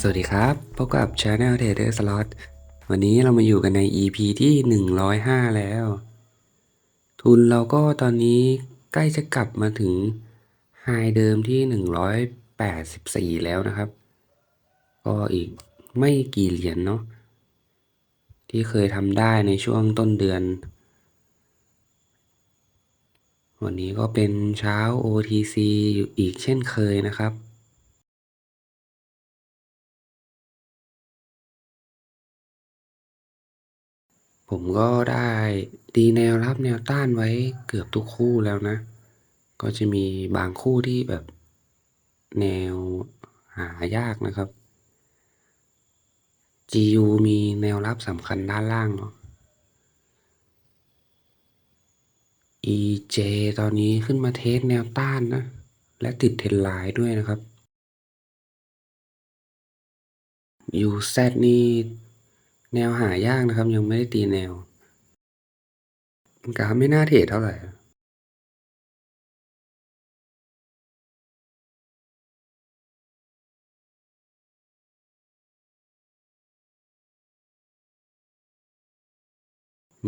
สวัสดีครับ พบกับ Channel Trader Slot วันนี้เรามาอยู่กันใน EP ที่ 105 แล้ว ทุนเราก็ตอนนี้ใกล้จะกลับมาถึงไฮเดิมที่ 184 แล้วนะครับ ก็อีกไม่กี่เหรียญเนาะที่เคยทำได้ในช่วงต้นเดือน วันนี้ก็เป็นเช้า OTC อยู่อีกเช่นเคยนะครับ ผมก็ได้ตีแนวรับแนวต้านไว้เกือบทุกคู่แล้วนะ ก็จะมีบางคู่ที่แบบแนวหายากนะครับ GU มีแนวรับสำคัญด้านล่างเนาะ EJ ตอนนี้ขึ้นมาเทสแนวต้านนะ และติดเทรนไลน์ด้วยนะครับ UZ นี่ แนวหายากนะครับ ยังไม่ได้ตีแนวกราฟไม่น่าเทรดเท่าไหร่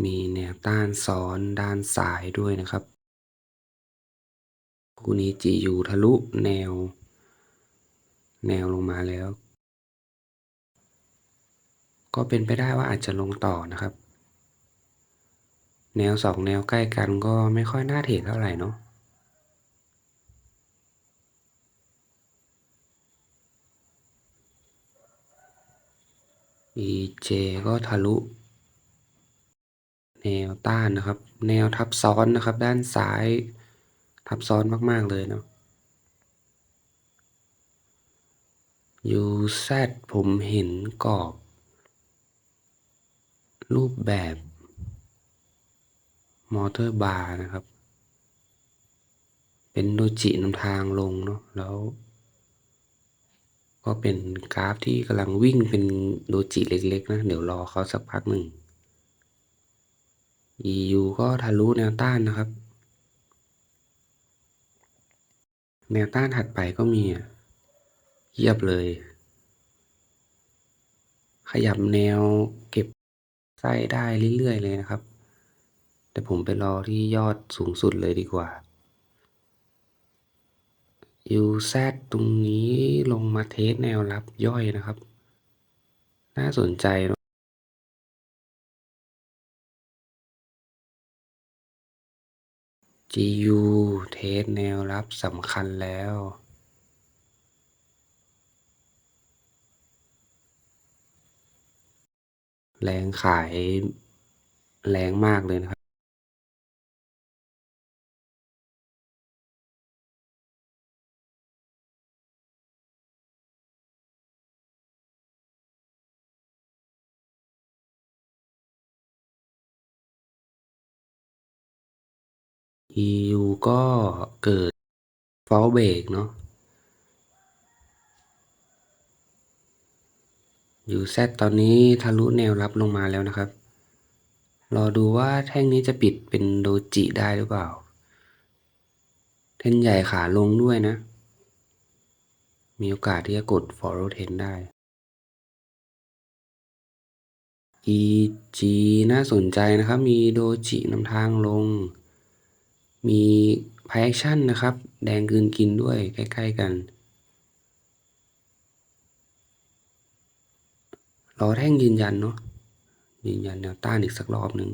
มีแนวต้านซ้อนด้านซ้ายด้วยนะครับ คู่นี้ GU ทะลุแนว แนวลงมาแล้ว ก็เป็นไปได้ว่าอาจจะลงต่อนะครับ แนวสองแนวใกล้กันก็ไม่ค่อยน่าเทรดเท่าไหร่เนาะ EJ ก็ทะลุ แนวต้านนะครับ แนวทับซ้อนนะครับ ด้านซ้าย ทับซ้อนมาก ๆ เลยเนาะ UZ ผมเห็นกรอบ รูปแบบมอเตอร์บาร์นะครับ เป็นโดจินำทางลงเนาะแล้ว ก็เป็นกราฟที่กำลังวิ่งเป็นโดจิเล็กๆนะ เดี๋ยวรอเขาสักพักหนึ่ง EU ก็ทะลุแนวต้านนะครับ แนวต้านถัดไปก็มีเยียบเลย ขยับแนวเก็บ ไส้ได้เรื่อยๆเลยนะครับ แต่ผมไปรอที่ยอดสูงสุดเลยดีกว่า UZ ตรงนี้ลงมาเทสแนวรับย่อยนะครับ น่าสนใจเนอะ GU เทสแนวรับสำคัญแล้ว แรงขายแรงมากเลยนะครับ EU ก็เกิด fall break เนาะ UZ ตอนนี้ทะลุแนวรับลงมาแล้วนะครับ รอดูว่าแท่งนี้จะปิดเป็นโดจิได้หรือเปล่า เทนใหญ่ขาลงด้วยนะ มีโอกาสที่จะกด follow trend ได้ EG น่าสนใจนะครับ มีโดจินำทางลง มี price action นะครับ แดงกืนกินด้วยใกล้ ๆ กัน รอแท่งยืนยันเนาะยืนยันแนวต้านอีกสักรอบหนึ่ง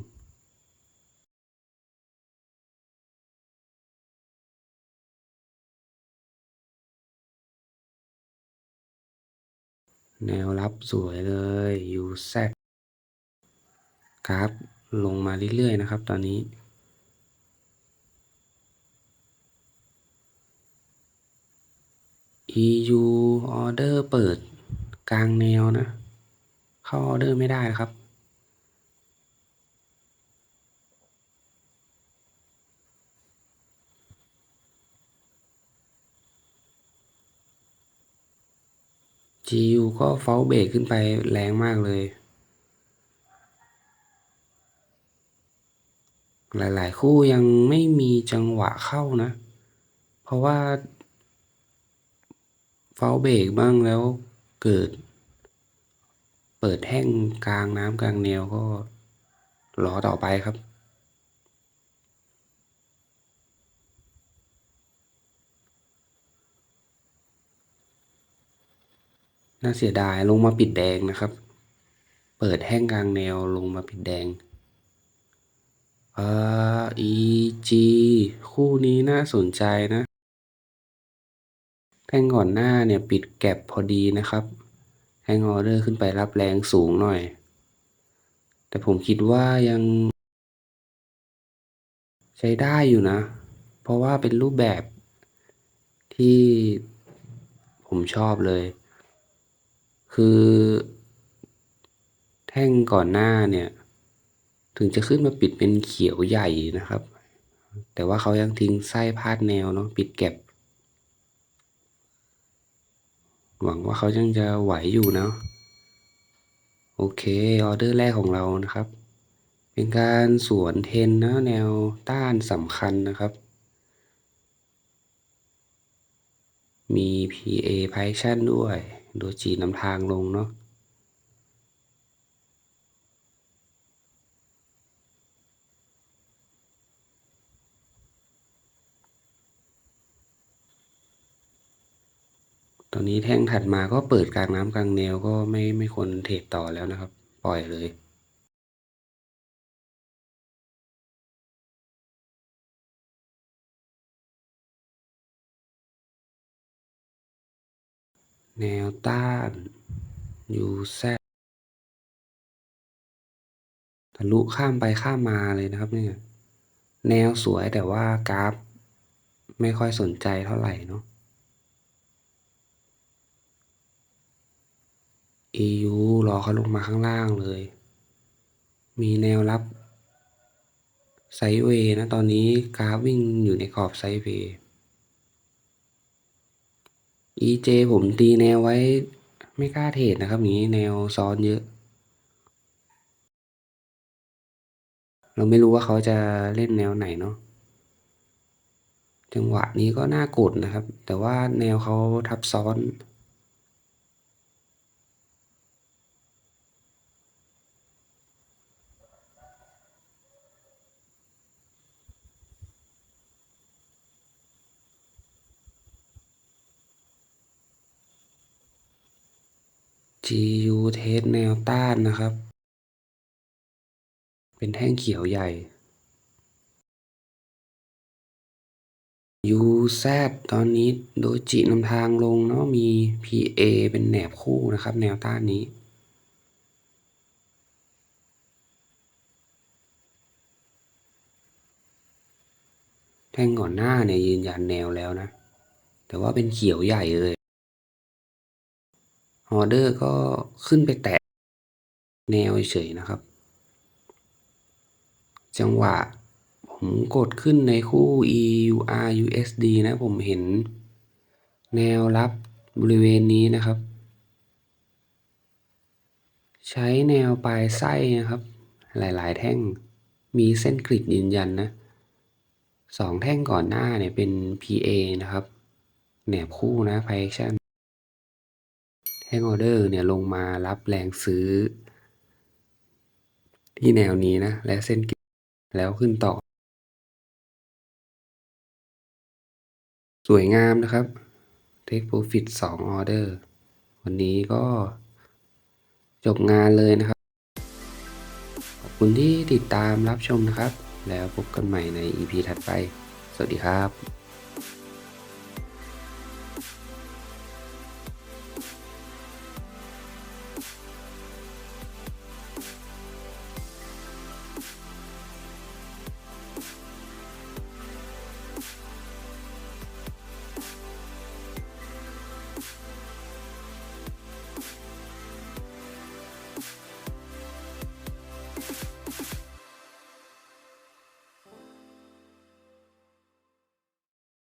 แนวรับสวยเลย UZ กราฟลงมาเรื่อยๆนะครับตอนนี้ EU ออเดอร์เปิดกลางแนวนะ เข้าออเดอร์ไม่ได้ครับ GU ก็เฟลเบรกขึ้นไปแรงมากเลย หลาย ๆ คู่ยังไม่มีจังหวะเข้านะ เพราะว่าเฟลเบรกบ้างแล้วเกิด เปิดแท่งกลางน้ำกลางแนวก็รอต่อไปครับน่าเสียดายลงมาปิดแดงนะครับ เปิดแห้งกลางแนวลงมาปิดแดงเอ่อ EG คู่นี้น่าสนใจนะ แท่งก่อนหน้าเนี่ยปิดแก็บพอดีนะครับ แท่งออเดอร์ขึ้นไปรับแรงสูงหน่อย แต่ผมคิดว่ายัง ใช้ได้อยู่นะ เพราะว่าเป็นรูปแบบที่ผมชอบเลย คือ แท่งก่อนหน้าเนี่ย ถึงจะขึ้นมาปิดเป็นเขียวใหญ่นะครับ แต่ว่าเขายังทิ้งไส้พาดแนวเนาะปิดแก็บ หวังว่าเขายังจะไหวอยู่เนาะโอเคออเดอร์แรกของเรานะครับ เป็นการสวนเทนนะแนวต้านสำคัญนะครับ มี PA p i ชั่นด้วย โดยจีนำทางลงเนาะ ตอนนี้แท่งถัดมาก็เปิดกลางน้ำกลางแนวก็ไม่ไม่ควรเทรดต่อแล้วนะครับ ปล่อยเลย แนวต้าน UZ ทะลุข้ามไปข้ามมาเลยนะครับเนี่ยแนวสวยแต่ว่ากราฟ ไม่ค่อยสนใจเท่าไหร่เนาะ EU รอเขาลงมาข้างล่างเลย มีแนวรับไซเวย์นะตอนนี้กราฟวิ่งอยู่ในขอบไซเวย์ EJ ผมตีแนวไว้ไม่กล้าเทรดนะครับอย่างนี้แนวซ้อนเยอะ เราไม่รู้ว่าเขาจะเล่นแนวไหนเนาะจังหวะนี้ก็น่ากดนะครับ แต่ว่าแนวเขาทับซ้อน GU เทสแนวต้านนะครับ เป็นแท่งเขียวใหญ่ UZ ตอนนี้โดยจินำทางลงเนาะมี PA เป็นแหนบคู่นะครับ แนวต้านนี้ แท่งก่อนหน้าเนี่ยยืนยันแนวแล้วนะ แต่ว่าเป็นเขียวใหญ่เลย ออเดอร์ก็ขึ้นไปแตะแนวเฉยนะครับ จังหวะผมกดขึ้นในคู่ EUR USD นะผมเห็นแนวรับบริเวณนี้นะครับ ใช้แนวปลายไส้นะครับ หลายๆ แท่งมีเส้นกริดยืนยันนะสองแท่งก่อนหน้าเนี่ยเป็น PA นะครับ แหนบคู่นะ p i ชั่น แท่งออเดอร์เนี่ยลงมารับแรงซื้อ ที่แนวนี้นะ และเส้นกิแล้วขึ้นต่อ สวยงามนะครับ Take Profit 2ออเดอร์วันนี้ก็จบงานเลยนะครับ ขอบคุณที่ติดตามรับชมนะครับ แล้วพบกันใหม่ใน EP ถัดไป สวัสดีครับ